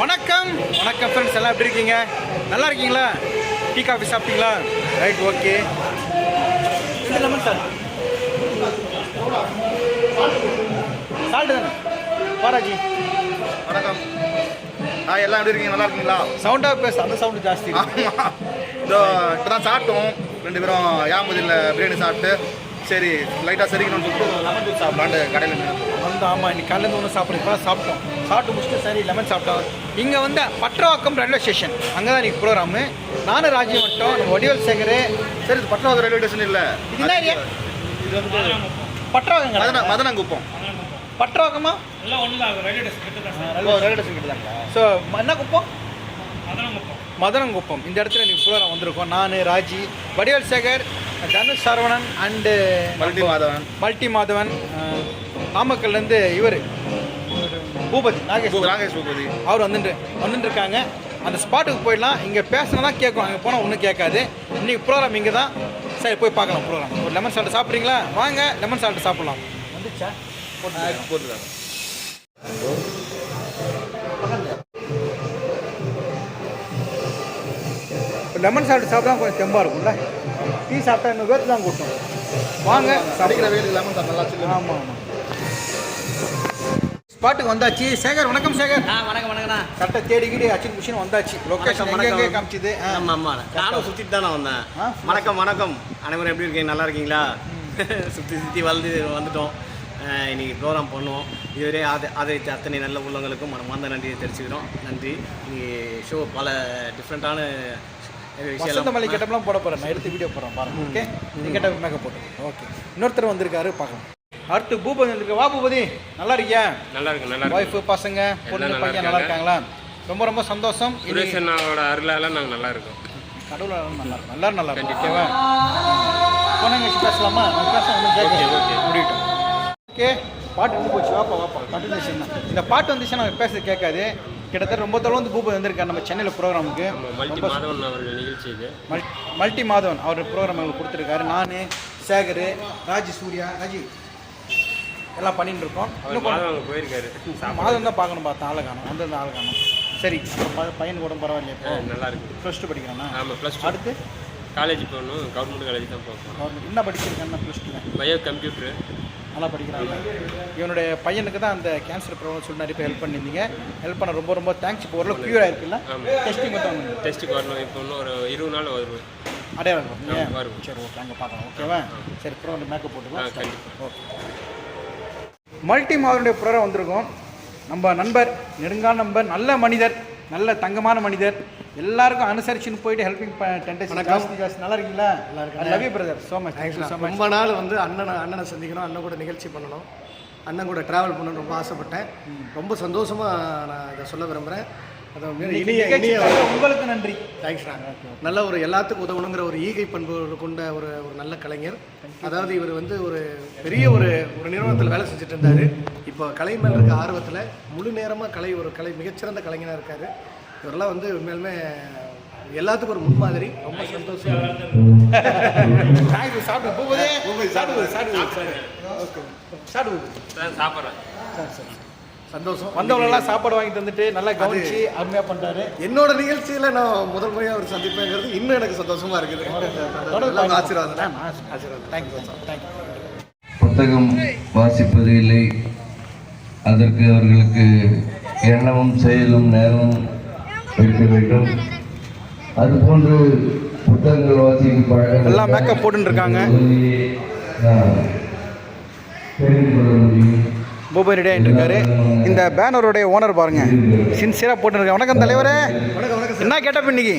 வணக்கம். வணக்கம் ஃப்ரெண்ட்ஸ் எல்லாம் எப்படி இருக்கீங்க? நல்லா இருக்கீங்களா? டீ காஃபி சாப்பிட்டீங்களா? Right okay lemon sir salt தானே பாராஜி வணக்கம். ஆ எல்லாம் எப்படி இருக்கீங்க? நல்லா இருக்கீங்களா? சவுண்டாக பேச அந்த சவுண்டு ஜாஸ்தி. ஆமாம் இதோ இப்போ தான் சாப்பிட்டோம். ரெண்டு பேரும் யாமுதில் பிரியாணி சாப்பிட்டு. சரி லைட்டாக சரிக்கணும்னு சொல்லிட்டு லெமன் ஜூஸ் சாப்பிடலான்ட்டு கடையில் நின்று வந்து ஆமாம் இன்னைக்கு காலையில் ஒன்று சாப்பிட்றோம் இப்போ சாப்பிட்டோம். சாப்பிட்டு முடிச்சுட்டு சரி லெமன் சாப்பிட்டோம் இங்கே வந்து பட்ரவாக்கம் ரயில்வே ஸ்டேஷன் அங்கே தான் இன்னைக்கு ப்ரோக்ராமு நானும் ராஜி மட்டும் நம்ம வடிவல் சேகர். சரி இது பட்டணம் ரயில்வே ஸ்டேஷன் இல்லை. இது என்ன ஏரியா இது வந்து பட்ரவாக்கம் மதன மதனங்குப்பம். பட்ரவாக்கமா எல்லாம் ஒன்று தான் ரயில்வே ஸ்டேஷன் தான் ரயில்வே ஸ்டேஷன் கிட்ட தாங்களா ஸோ என்ன குப்பம்? மதனங்குப்பம். மதனங்குப்பம். இந்த இடத்துல நீ ப்ரோக்ராம் வந்திருக்கோம். நான் Raji Vadivel Sekar Dhanush Saravanan and multi Madhavan multi Madhavan அஹ், நாமக்கல்லேருந்து இவர். பூபதி நாகேஷ் நாகேஷ் பூபதி. அவர் வந்துட்டு வந்துட்டு இருக்காங்க அந்த ஸ்பாட்டுக்கு போயிடலாம். இங்கே பேசினா தான் கேட்கும். அங்கே போனால் ஒன்றும் கேட்காது. இன்றைக்கி ப்ரோக்ராம் இங்கே தான் சரி போய் பார்க்கலாம் ப்ரோக்ராம் ஒரு லெமன் சால்ட் சாப்பிட்றீங்களா? வாங்க லெமன் சால்ட் சாப்பிட்லாம். வந்துச்சா? போட்டுருக்காங்க லெமன் சால்ட் சாப்பிட்டா கொஞ்சம் தெம்பாக இருக்கும்ல? டீ சாப்பிட்டா இன்னும் வேர்த்து தான் கூட்டும். வாங்க. அடிக்கிற வெயில் லெமன் சாப்பிட்டு நல்லா. ஆமாம் ஆமாம் ஸ்பாட்டுக்கு வந்தாச்சு. சேகர் வணக்கம் சேகர். ஆ வணக்கம் வணக்கண்ணா கரெக்டாக தேடிக்கிட்டு அச்சின் குஷின் வந்தாச்சு. லொக்கேஷன் வணக்கம், எங்கே. காமிச்சுது. ஆமாம் ஆமாம் நானும் சுற்றிட்டு தானே வந்தேன்? வணக்கம் வணக்கம். அனைவரும் எப்படி இருக்கீங்க? நல்லா இருக்கீங்களா? சுற்றி சுற்றி வளர்ந்து வந்துட்டோம். ஆ, இன்னைக்கு ப்ரோக்ராம் பண்ணுவோம். இதுவரை ஆத ஆதரித்த அத்தனை நல்ல உள்ளவங்களுக்கும் மனமார்ந்த நன்றியை தெரிவிச்சுக்கிறோம். நன்றி. இன்னைக்கு ஷோ பல டிஃப்ரெண்ட்டான வசந்த விஷயம் கெட்டப்லாம் போட போகிறேன் நான் எடுத்து வீடியோ போடுறேன் பாருங்க ஓகே நீ கெட்டப் மேக்கப் போட்டு. ஓகே இன்னொருத்தர் வந்திருக்காரு பார்க்கலாம். அடுத்து பூபதி வந்திருக்க. வா பூபதி. நல்லா இருக்கியா? நல்லா இருக்கு நல்லா இருக்கு. ஒய்ஃபு பசங்க பொண்ணு நல்லா பையன் நல்லா இருக்காங்களா? ரொம்ப ரொம்ப சந்தோஷம். இனி சுரேஷ் அண்ணாவோட அருளால நாங்கள் நல்லா இருக்கோம். கடவுள் அருள் நல்லா இருக்கும். எல்லாரும் நல்லா இருக்கும். ஓகேவா? போனாங்க பேசலாமா? பேச. முடியட்டும். ஓகே. பாட்டு வந்து போச்சு. வாப்பா வாப்பா. கண்டினியூஷன் தான் இந்த பாட்டு வந்துச்சுன்னா நம்ம பேசுறது கேட்காது. கிட்டத்தட்ட ரொம்ப தொலை வந்து பூபதி வந்திருக்காரு நம்ம சென்னையில் ப்ரோக்ராமுக்கு மல்டி மாதவன் அவர்கள் நிகழ்ச்சி இது. மல் மல்டி மாதவன் அவர் ப்ரோக்ராம் எங்களுக்கு கொடுத்துருக்காரு. நான் சேகர் ராஜி சூர்யா ராஜி எல்லாம் பண்ணிட்டு இருக்கோம். மாதவன் போயிருக்காரு. மாதம் தான் பார்க்கணும் பார்த்தேன். ஆளை காணும். வந்து ஆளை காணும். சரி பையன் கூட பரவாயில்லையா நல்லா இருக்கு. ப்ளஸ் டூ படிக்கிறானா? ஆமாம் ப்ளஸ் அடுத்து? காலேஜ் போகணும். கவர்மெண்ட் காலேஜ் தான் போகணும் என்ன படிச்சிருக்கான்னா ப்ளஸ் டூ பயோ கம்ப்யூட்டர் நல்லா படிக்கிறாங்க. இவனுடைய பையனுக்கு தான் அந்த கேன்சர் ப்ராப்ளம் சொல்லி நிறைய பேர் ஹெல்ப் பண்ணியிருந்தீங்க. ஹெல்ப் பண்ண ரொம்ப ரொம்ப தேங்க்ஸ் இப்போ ஓரளவு க்யூர் ஆயிருக்குல்ல. டெஸ்டிங் மட்டும் வந்து டெஸ்ட்டுக்கு வரணும். இப்போ இன்னும் ஒரு இருபது நாள் வருவேன் அடையாளம்? வருவோம். சரி ஓகே அங்கே பார்க்கலாம். ஓகேவா சரி ப்ரோ மேக்கப் ஆ போட்டுக்கலாம் ஓகே மல்டி மாதனுடைய ப்ரோக்ராம் வந்திருக்கோம். நம்ம நண்பர் நெடுங்கால நண்பர் நல்ல மனிதர். நல்ல தங்கமான மனிதர். எல்லாருக்கும் அனுசரிச்சுன்னு போயிட்டு ஹெல்பிங் டென்டேஷன் ஜாஸ்தி ஜாஸ்தி. நல்லா இருக்கீங்களா? நல்லா இருக்கு love you brother so much ரொம்ப நாள் வந்து அண்ணனை அண்ணனை சந்திக்கணும் அண்ணன் கூட நிகழ்ச்சி பண்ணணும் அண்ணன் கூட ட்ராவல் பண்ணணும்னு ரொம்ப ஆசைப்பட்டேன். ரொம்ப சந்தோஷமாக நான் இதை சொல்ல விரும்புகிறேன் உங்களுக்கு நன்றி. தேங்க்ஸ்ண்ணா நல்ல ஒரு எல்லாத்துக்கும் உதவணுங்கிற ஒரு ஈகை பண்பு கொண்ட ஒரு ஒரு நல்ல கலைஞர். அதாவது இவர் வந்து ஒரு பெரிய ஒரு ஒரு நிறுவனத்தில் வேலை செஞ்சுட்டு இருந்தார் இப்போ கலை மேல இருக்க ஆர்வத்தில் முழு நேரமாக கலை ஒரு கலை மிகச்சிறந்த கலைஞராக இருக்கார். இவரெல்லாம் வந்து உண்மையிலுமே எல்லாத்துக்கும் ஒரு முன்மாதிரி. ரொம்ப சந்தோஷம். தேங்க்யூ சாப்பிடு போகுதே. சாப்பிடு சாப்பிடு ஓகே சாப்பிடு. சாப்பிட்றேன். சரி சரி. சந்தோஷம். வந்தவங்களெல்லாம் சாப்பாடு வாங்கி தந்துட்டு நல்லா கவனிச்சு அருமையாக பண்ணுறாரு என்னோட நிகழ்ச்சியில நான் முதல் முறையாக அவர் சந்திப்பேங்கிறது இன்னும் எனக்கு சந்தோஷமா இருக்குது. ஆசீர்வாதம். ஆசீர்வாதம். தேங்க்யூ தேங்க்யூ புத்தகம் வாசிப்பது இல்லை அதற்கு அவர்களுக்கு எண்ணமும் செயலும் நேரமும் இருக்க வேண்டும். அதுபோன்று புத்தகங்கள் வாசிக்கும் பழக்கம் எல்லாம் மேக்கப் நான் தெரிந்து கொள்ள முடியும். பூபதி ரெடி ஆகிட்டு இருக்காரு இந்த பேனருடைய ஓனர் பாருங்க. சின்சியராக போட்டுருக்காங்க வணக்கம் தலைவரே. என்ன கேட்டப்ப இன்னைக்கு?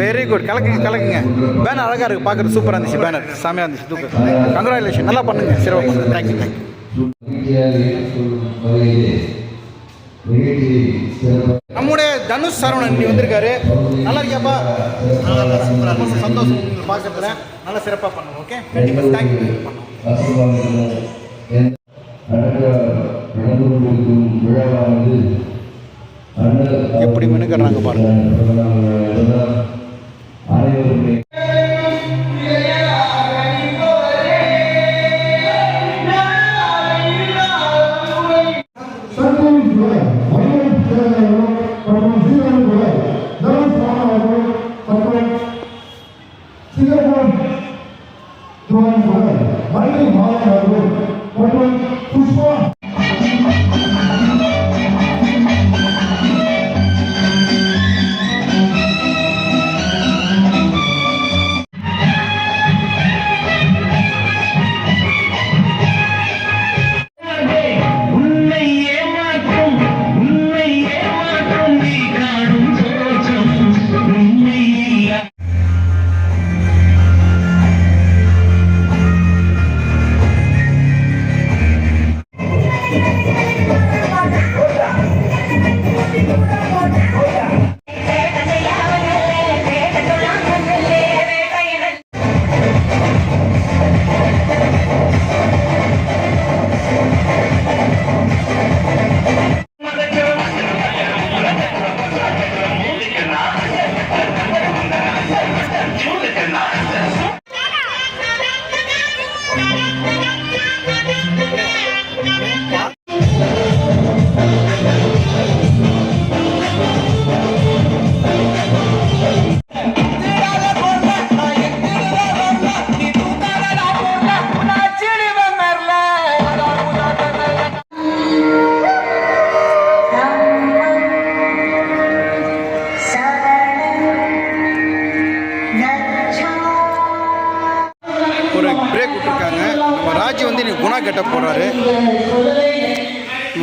வெரி குட் கலக்குங்க கலக்குங்க. பேனர் அழகாக இருக்குது பார்க்குறது சூப்பராக இருந்துச்சு பேனர் செமையாக இருந்துச்சு. தூக்கு. கங்க்ராச்சுலேஷன் நல்லா பண்ணுங்க. சிறப்பாக பண்ணுங்க. தேங்க்யூ தேங்க்யூ மகிழ்ச்சியாக ஏற்றுக்கொள்ளும் வகையிலே நிகழ்ச்சி சிறப்பாக நம்முடைய தனுஷ் சரவணன் இன்னி வந்திருக்காரு. நல்லா இருக்கியாப்பா? ரொம்ப சந்தோஷம் உங்களை பார்க்கறதுல நல்லா சிறப்பாக பண்ணுங்க ஓகே கண்டிப்பாக தேங்க்யூ அண்ணல் எப்படி மெனுக்கறாங்க பாருங்க. வேண்டும்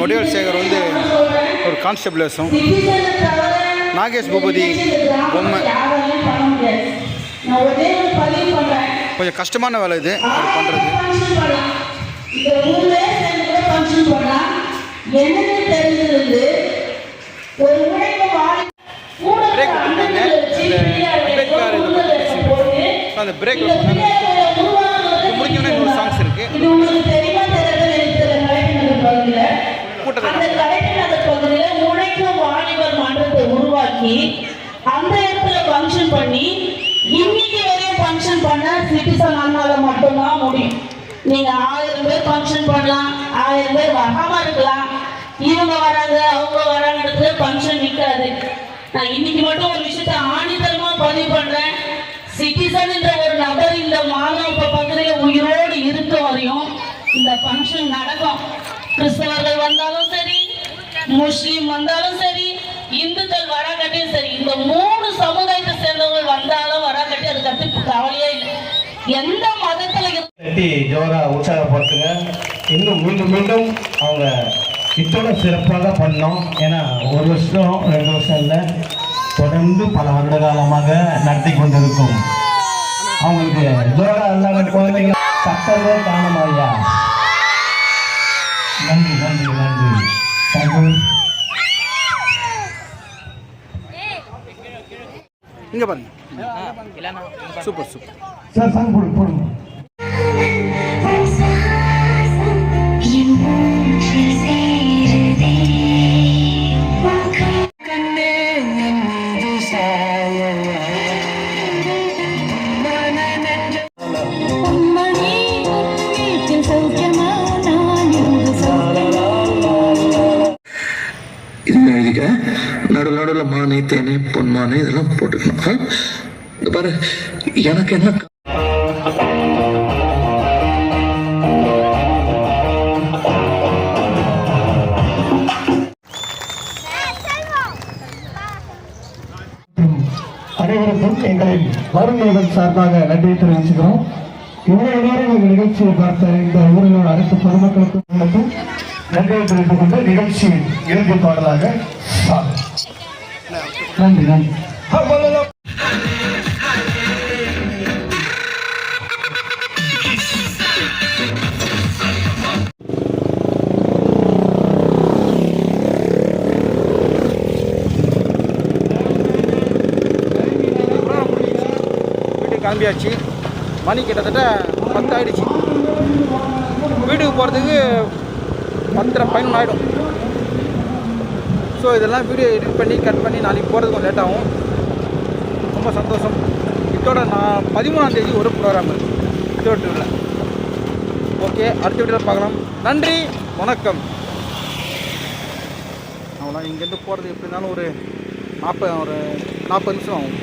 வடிவேல் சேகர் வந்து ஒரு கான்ஸ்டபிள் வேஷம் நாகேஷ் பூபதி பொம்மை. கொஞ்சம் கஷ்டமான வேலை இது. அவர் பண்ணுறது இந்த அந்த பிரேக் இவங்க வராங்க அவங்க வராங்கிறது ஃபங்க்ஷன் நிற்காது நான் இன்னைக்கு மட்டும் ஒரு விஷயத்த ஆணித்தரமா பதிவு பண்றேன். சிட்டிசன் என்ற ஒரு நபர் இந்த மாதம் பகுதியில் உயிரோடு இருக்க வரையும் இந்த ஃபங்க்ஷன் நடக்கும். கிறிஸ்தவர்கள் வந்தாலும் சரி முஸ்லீம் வந்தாலும் சரி இந்துக்கள் வராக்கட்டையும் சரி இந்த மூணு சமுதாயத்தை சேர்ந்தவங்க வந்தாலும் வராங்கட்டி அது கத்து கவலையே இல்லை. எந்த மதத்துல ஜோரா உற்சாகப்படுத்துங்க. இன்னும் மீண்டும் மீண்டும் அவங்க இத்தோட சிறப்பாக பண்ணோம். ஏன்னா ஒரு வருஷம் ரெண்டு வருஷம் இல்லை தொடர்ந்து பல வருட காலமாக நடத்தி கொண்டிருக்கும். அவங்களுக்கு ஜோரா இல்லாத குழந்தைங்க சட்டமே காணும் ஐயா. நன்றி நன்றி நன்றி. தேங்க்யூ. இங்கே பாருங்க. Super super. சார் சாங் போடுங்க போடுங்க. தேனே பொன்மானே இதெல்லாம் போட்டுக்கணும். இந்த பாரு எனக்கு என்ன அனைவருக்கும் எங்களின் வருங்கைகள் சார்பாக நன்றி தெரிவிச்சுக்கிறோம். இவ்வளவு நேரம் இந்த நிகழ்ச்சியை பார்த்த இந்த ஊரில் அனைத்து பொதுமக்களுக்கும் நன்றியை தெரிவித்துக் கொண்டு நிகழ்ச்சியின் இறுதி பாடலாக நன்றி நன்றி கிளம்பியாச்சு. மணி கிட்டத்தட்ட பத்தாயிடுச்சு. வீட்டுக்கு போகிறதுக்கு பத்தரை பதினொன்று ஆகிடும் ஸோ இதெல்லாம் வீடியோ எடிட் பண்ணி கட் பண்ணி நாளைக்கு போகிறதுக்கு கொஞ்சம் லேட் ஆகும். ரொம்ப சந்தோஷம். இதோட நான் பதிமூணாந்தேதி ஒரு ப்ரோக்ராம் திருவட்டூரில் ஓகே அடுத்த வீடியோவில் பார்க்கலாம். நன்றி வணக்கம். அவ்வளோ இங்கேருந்து போகிறது எப்படி இருந்தாலும் ஒரு நாற்பது ஒரு நாற்பது நிமிஷம் ஆகும்.